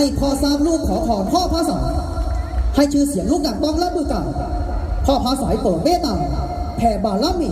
ให้พอทราบลูกขอขอพ่อพระสายให้ชื่อเสียงลูกดังบ้องและมือเก่าพ่อพระสายโปรดเมตตาแผ่บารมี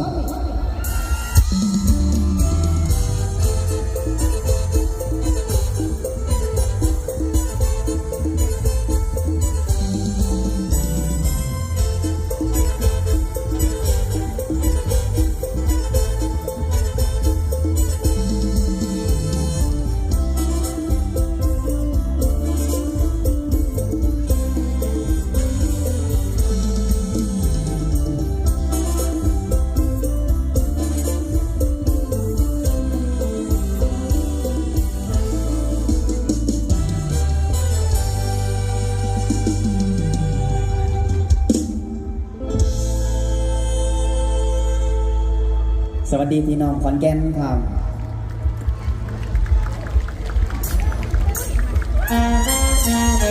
สวัสดีพี่น้องขอนแก่นครับอ่า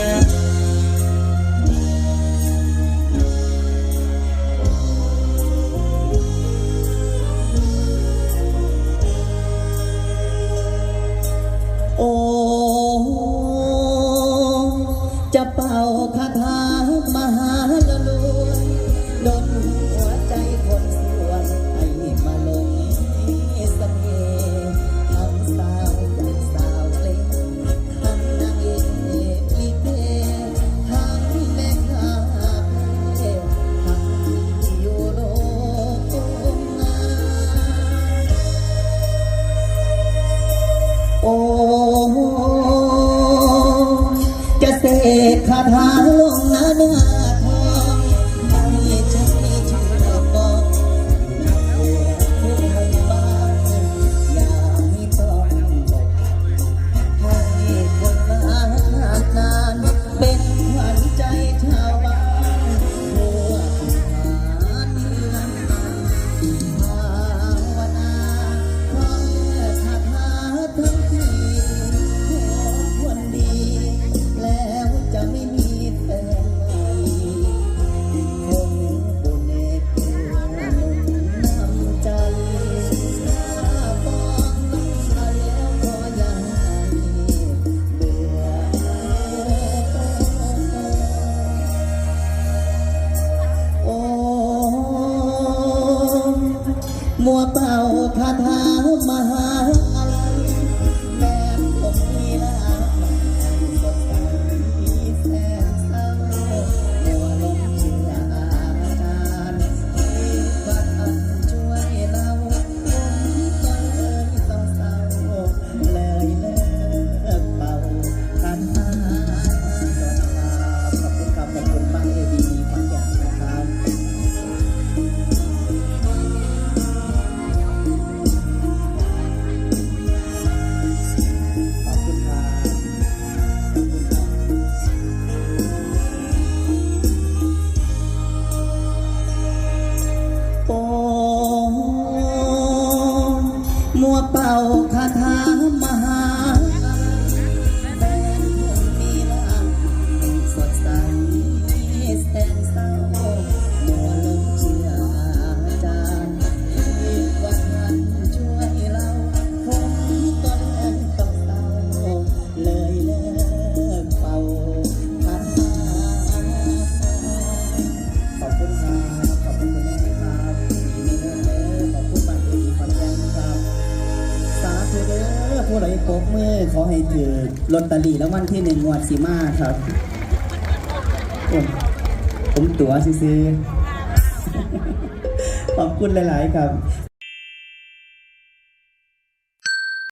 คาถาลงนะนา ให้ถือลอตเตอรี่แล้ววันที่หนึ่งงวดสีมาครับ ผมตั๋วซื้อขอบคุณหลาย ๆ ครับ